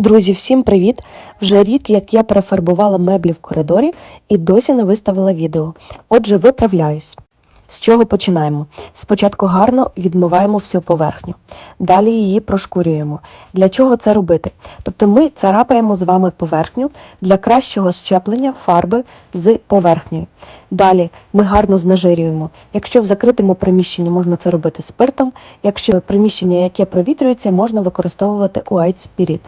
Друзі, всім привіт! Вже рік, як я перефарбувала меблі в коридорі і досі не виставила відео. Отже, виправляюсь. З чого починаємо? Спочатку гарно відмиваємо всю поверхню, далі її прошкурюємо. Для чого це робити? Тобто ми царапаємо з вами поверхню для кращого щеплення фарби з поверхнею. Далі ми гарно знежирюємо. Якщо в закритому приміщенні можна це робити спиртом, якщо приміщення, яке провітрюється, можна використовувати White Spirit.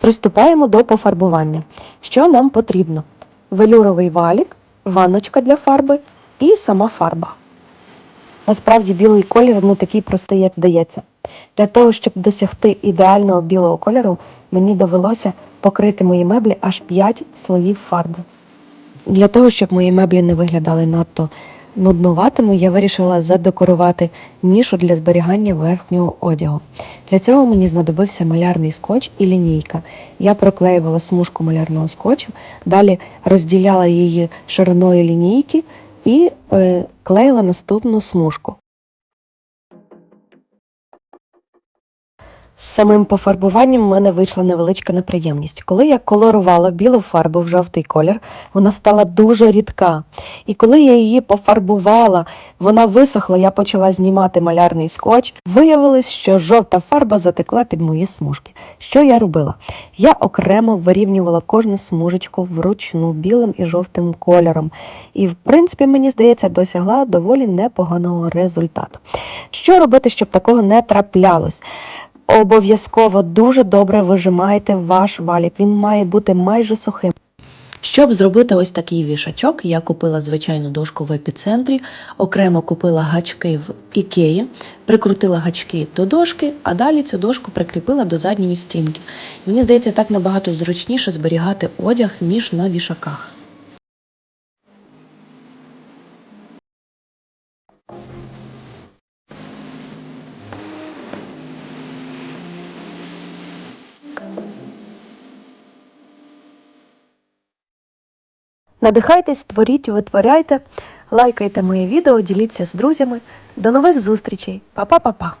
Приступаємо до пофарбування. Що нам потрібно? Велюровий валік, ванночка для фарби і сама фарба. Насправді білий колір не такий простий, як здається. Для того, щоб досягти ідеального білого кольору, мені довелося покрити мої меблі аж 5 слоїв фарби. Для того, щоб мої меблі не виглядали надто нуднуватими, я вирішила задекорувати нішу для зберігання верхнього одягу. Для цього мені знадобився малярний скотч і лінійка. Я проклеювала смужку малярного скотчу, далі розділяла її шириною лінійки і е, клеїла наступну смужку. З самим пофарбуванням в мене вийшла невеличка неприємність. Коли я колорувала білу фарбу в жовтий колір, вона стала дуже рідка. І коли я її пофарбувала, вона висохла, я почала знімати малярний скотч. Виявилось, що жовта фарба затекла під мої смужки. Що я робила? Я окремо вирівнювала кожну смужечку вручну білим і жовтим кольором. І, в принципі, мені здається, досягла доволі непоганого результату. Що робити, щоб такого не траплялось? Обов'язково дуже добре вижимайте ваш валік. Він має бути майже сухим. Щоб зробити ось такий вішачок, я купила звичайну дошку в епіцентрі, окремо купила гачки в ікеї, прикрутила гачки до дошки, а далі цю дошку прикріпила до задньої стінки. Мені здається, так набагато зручніше зберігати одяг, ніж на вішаках. Надихайтесь, творіть, витворяйте, лайкайте моє відео, діліться з друзями. До нових зустрічей. Па-па-па-па!